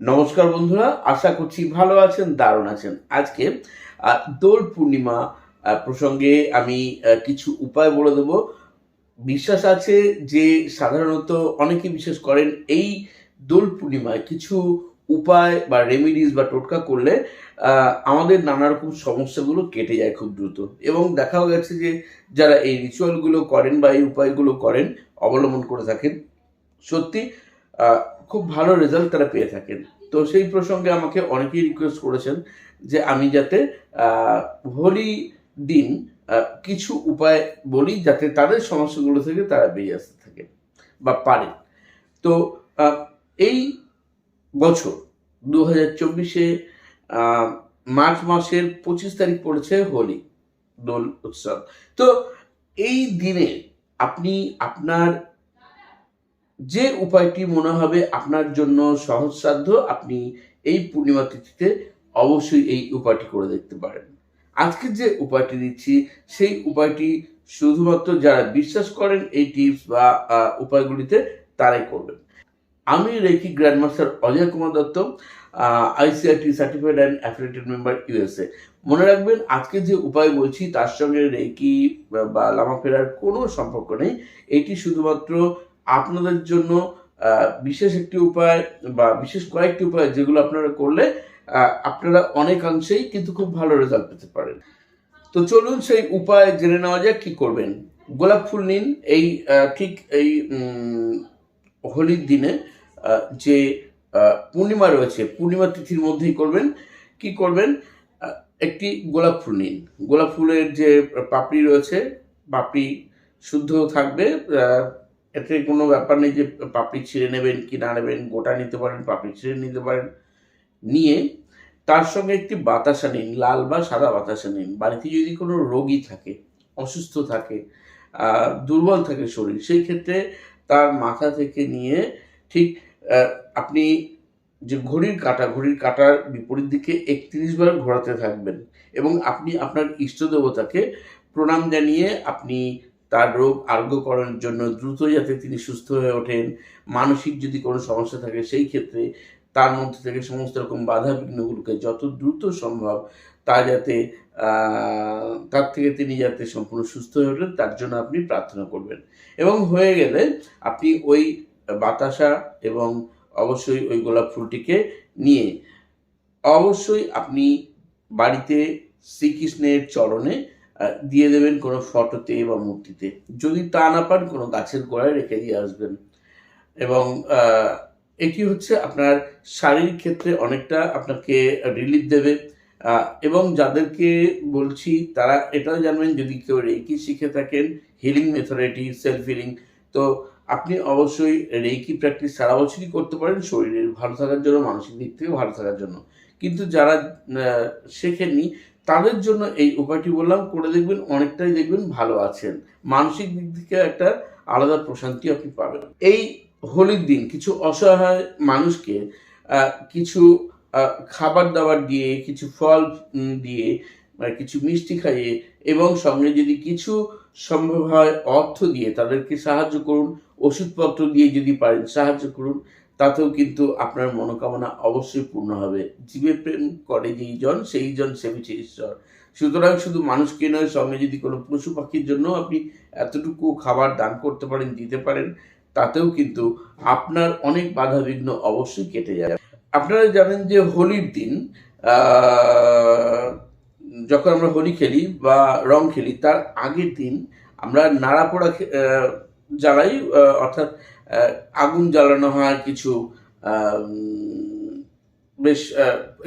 নমস্কার বন্ধুরা, আশা করছি ভালো আছেন, দারুণ আছেন। আজকে দোল পূর্ণিমা প্রসঙ্গে আমি কিছু উপায় বলে দেব। বিশ্বাস আছে যে সাধারণত অনেকে বিশ্বাস করেন এই দোল পূর্ণিমায় কিছু উপায় বা রেমিডিস বা টোটকা করলে আমাদের নানা রকম সমস্যাগুলো কেটে যায় খুব দ্রুত। এবং দেখাও গেছে যে, যারা এই রিচুয়ালগুলো করেন বা এই উপায়গুলো করেন, অবলম্বন করে থাকেন, সত্যি খুব ভালো রেজাল্ট তারা পেয়ে থাকেন। তো সেই প্রসঙ্গে আমাকে অনেকেই রিকোয়েস্ট করেছেন যে, আমি যাতে হোলি দিন কিছু উপায় বলি যাতে তাদের সমস্যাগুলো থেকে তারা বেরিয়ে আসতে থাকে বা পারে তো এই বছর। দু হাজার চব্বিশে মার্চ মাসের পঁচিশ তারিখ পড়েছে হোলি, দোল উৎসব। তো এই দিনে আপনি, আপনার যে উপায়টি মনে হবে আপনার জন্য সহজসাধ্য, আপনি এই পূর্ণিমা তিথিতে অবশ্যই এই উপায়টি করে দেখতে পারেন। আজকে যে উপায়টি দিচ্ছি, সেই উপায়টি শুধুমাত্র যারা বিশ্বাস করেন এই টিপস বা উপায়গুলিতে তারাই করবেন। আমি reiki grandmaster Ajay Kumar Dutta ICIT certified and affiliated member USA মনে রাখবেন, আজকে যে উপায় বলছি, তার সঙ্গে রেকি বা লামা ফেরার কোনো সম্পর্ক নেই। এটি শুধুমাত্র আপনাদের জন্য বিশেষ একটি উপায় বা বিশেষ কয়েকটি উপায় যেগুলো আপনারা করলে আপনারা অনেকাংশেই কিন্তু খুব ভালো রেজাল্ট পেতে পারেন। তো চলুন সেই উপায় জেনে নেওয়া যাক, কি করবেন। গোলাপ ফুল নিন, এই ঠিক এই হোলির দিনে। যে পূর্ণিমা রয়েছে, পূর্ণিমা তিথির মধ্যেই করবেন। কি করবেন? একটি গোলাপ ফুল নিন। গোলাপ ফুলের যে পাপড়ি রয়েছে, পাপড়ি শুদ্ধ থাকবে। এতে কোনো ব্যাপার নেই যে পাপড়ি ছিঁড়ে নেবেন কি না নেবেন, গোটা নিতে পারেন, পাপড়ি ছিঁড়ে নিতে পারেন। নিয়ে তার সঙ্গে একটি বাতাসা নিন, লাল বা সাদা বাতাসা নিন। বাড়িতে যদি কোনো রোগী থাকে, অসুস্থ থাকে দুর্বল থাকে শরীর, সেই ক্ষেত্রে তার মাথা থেকে নিয়ে ঠিক আপনি যে ঘড়ির কাঁটা, ঘড়ির কাঁটার বিপরীত দিকে একত্রিশ বার ঘোরাতে থাকবেন এবং আপনি আপনার ইষ্ট দেবতাকে প্রণাম জানিয়ে আপনি তার রোগ আরোগ্য করার জন্য দ্রুত যাতে তিনি সুস্থ হয়ে ওঠেন। মানসিক যদি কোনো সমস্যা থাকে, সেই ক্ষেত্রে তার মধ্যে থেকে সমস্ত রকম বাধা বিঘ্নগুলোকে যত দ্রুত সম্ভব তা যাতে তার থেকে তিনি যাতে সম্পূর্ণ সুস্থ হয়ে ওঠেন, তার জন্য আপনি প্রার্থনা করবেন। এবং হয়ে গেলে আপনি ওই বাতাসা এবং অবশ্যই ওই গোলাপ ফুলটিকে নিয়ে। অবশ্যই আপনি বাড়িতে শ্রীকৃষ্ণের চরণে দিয়ে দেবেন কোনো ফটোতে বা মূর্তিতে। যদি তা না পান, কোনো গাছের গোড়ায় রেখে দিয়ে আসবেন। এবং এটি হচ্ছে আপনার শারীরিক ক্ষেত্রে অনেকটা আপনাকে রিলিফ দেবে। এবং যাদেরকে বলছি, তারা এটাও জানবেন, যদি কেউ রেকি শিখে থাকেন হিলিং মেথড এটি সেলফ হিলিং তো আপনি অবশ্যই রেকি প্র্যাকটিস সারা বছরই করতে পারেন, শরীরের ভালো থাকার জন্য, মানসিক দিক থেকে ভালো থাকার জন্য। কিন্তু যারা শেখেননি, তাদের জন্য এই উপায়টি বললাম, করে দেখবেন অনেকটাই দেখবেন ভালো আছেন। মানসিক দিক থেকে একটা আলাদা প্রশান্তি আপনি পাবেন। এই হোলির দিন কিছু অসহায় মানুষকে কিছু খাবার দাবার দিয়ে, কিছু ফল দিয়ে কিছু মিষ্টি খাইয়ে, এবং সঙ্গে যদি কিছু সম্ভব হয় অর্থ দিয়ে তাদেরকে সাহায্য করুন ওষুধপত্র দিয়ে যদি পারেন, সাহায্য করুন, তাতেও কিন্তু আপনার মনোকামনা অবশ্যই পূর্ণ হবে। জীবে প্রেম করে যেই জন, সেই জন সেবিছে ঈশ্বর। সুতরাং শুধু মানুষকে নয়, সঙ্গে যদি কোনো পশু পাখির জন্য আপনি এতটুকু খাবার দান করতে পারেন, দিতে পারেন, তাতেও কিন্তু আপনার অনেক বাধা বিঘ্ন অবশ্যই কেটে যাবে আপনারা জানেন যে হোলির দিন যখন আমরা হোলি খেলি বা রং খেলি, তার আগের দিন আমরা নাড়াপোড়া জ্বালাই অর্থাৎ আগুন জ্বালানো হয় কিছু বেশ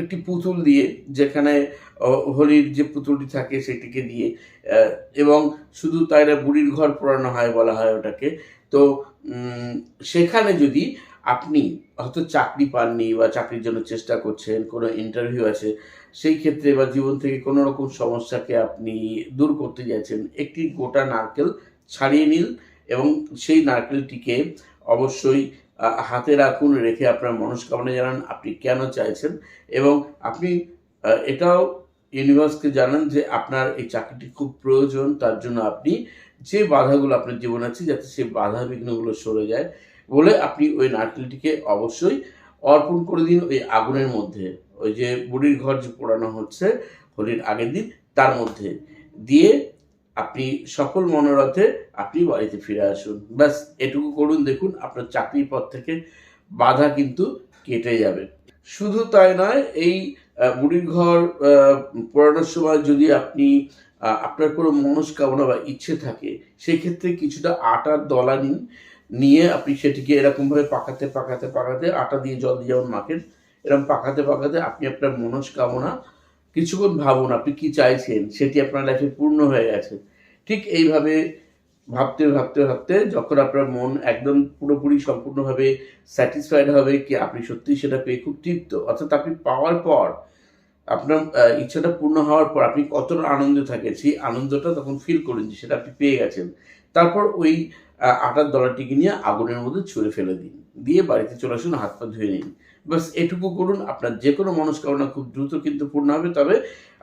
একটি পুতুল দিয়ে, যেখানে হোলির যে পুতুলটি থাকে সেটিকে দিয়ে এবং শুধু তাই না, বুড়ির ঘর পোড়ানো হয় বলা হয় ওটাকে। তো সেখানে যদি আপনি হয়তো চাকরি পাননি বা চাকরির জন্য চেষ্টা করছেন, কোনো ইন্টারভিউ আছে, সেই ক্ষেত্রে বা জীবন থেকে কোনো রকম সমস্যাকে আপনি দূর করতে যাচ্ছেন একটি গোটা নারকেল ছাড়িয়ে নিন এবং সেই নারকেলটিকে অবশ্যই হাতে রাখুন, রেখে আপনার মনস্কামনা জানান আপনি কেন চাইছেন এবং আপনি এটাও ইউনিভার্সকে জানান যে আপনার এই চাকরিটি খুব প্রয়োজন, তার জন্য আপনি যে বাধাগুলো আপনার জীবনে আছে যাতে সেই বাধা বিঘ্নগুলো সরে যায় বলে আপনি ওই নারকেলটিকে অবশ্যই অর্পণ করে দিন ওই আগুনের মধ্যে। ওই যে বুড়ির ঘর যে পোড়ানো হচ্ছে, হোলির আগের দিন, তার মধ্যে দিয়ে আপনি সকল মনোরথে আপনি বাড়িতে ফিরে আসুন। ব্যাস, এটুকু করুন, দেখুন আপনার চাকরির পথ থেকে বাধা কিন্তু কেটে যাবে। শুধু তাই নয়, এই বুড়ির ঘর পোড়ানোর সময় যদি আপনি আপনার কোনো মনস্কামনা বা ইচ্ছে থাকে, সেক্ষেত্রে কিছুটা আটার দলা নিন, নিয়ে আপনি সেটিকে এরকমভাবে পাকাতে পাকাতে পাকাতে আটা দিয়ে জল দিয়ে যেমন মাখেন এরকম পাকাতে পাকাতে আপনি আপনার মনস্কামনা কিছুক্ষণ ভাবুন আপনি কি চাইছেন, সেটি আপনার লাইফে পূর্ণ হয়ে গেছে। ঠিক এইভাবে ভাবতে ভাবতে ভাবতে যখন আপনার মন একদম পুরোপুরি সম্পূর্ণভাবে স্যাটিসফাইড হবে কি আপনি সত্যিই সেটা পেয়ে খুব তৃপ্ত, অর্থাৎ আপনি পাওয়ার পর, আপনার ইচ্ছাটা পূর্ণ হওয়ার পর আপনি কতটা আনন্দ থাকেন, সেই আনন্দটা তখন ফিল করেন যে সেটা আপনি পেয়ে গেছেন। তারপর ওই আটার দলাটিকে নিয়ে আগুনের মধ্যে ছুঁড়ে ফেলে দিন। দিয়ে বাড়িতে চলে আসুন হাত পা ধুয়ে নিন। বাস এটুকু করুন, আপনার যে কোনো মনস্কামনা খুব দ্রুত কিন্তু পূর্ণ হবে। তবে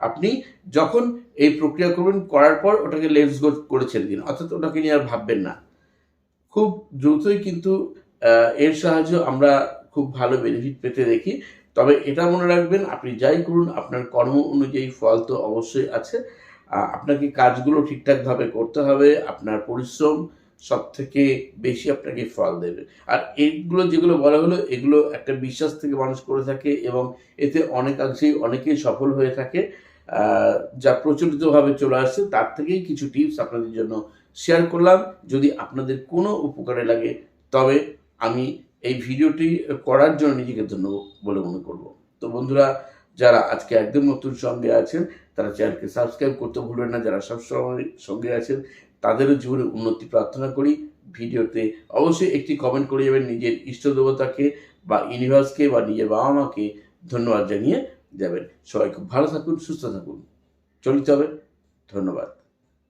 আপনি যখন এই প্রক্রিয়া করবেন, করার পর ওটাকে লেটস গো করে ছেড়ে দিন অর্থাৎ ওটাকে নিয়ে আর ভাববেন না। খুব দ্রুতই কিন্তু এর সাহায্যে আমরা খুব ভালো বেনিফিট পেতে দেখি। তবে এটা মনে রাখবেন, আপনি যাই করুন, আপনার কর্ম অনুযায়ী ফল তো অবশ্যই আছে। আপনাকে কাজগুলো ঠিকঠাকভাবে করতে হবে, আপনার পরিশ্রম সব থেকে বেশি আপনাকে ফল দেবে। আর এইগুলো যেগুলো বলা হলো, এগুলো একটা বিশ্বাস থেকে মানুষ করে থাকে এবং এতে অনেকাংশেই অনেকেই সফল হয়ে থাকে। যা প্রচলিতভাবে চলে আসছে, তার থেকেই কিছু টিপস আপনাদের জন্য শেয়ার করলাম। যদি আপনাদের কোনো উপকারে লাগে, তবে আমি এই ভিডিওটি করার জন্য নিজেকে ধন্য বলে মনে করব। তো বন্ধুরা, যারা আজকে একদম নতুন সঙ্গে আছেন, তারা চ্যানেলকে সাবস্ক্রাইব করতে ভুলবেন না। যারা সবসময় সঙ্গে আছেন তাদেরও জীবনে উন্নতি প্রার্থনা করি। ভিডিওতে অবশ্যই একটি কমেন্ট করে যাবেন নিজের ইষ্ট দেবতাকে বা ইউনিভার্সকে বা নিজের বাবা মাকে ধন্যবাদ জানিয়ে যাবেন। সবাই খুব ভালো থাকুন, সুস্থ থাকুন। চলিতে হবে। ধন্যবাদ।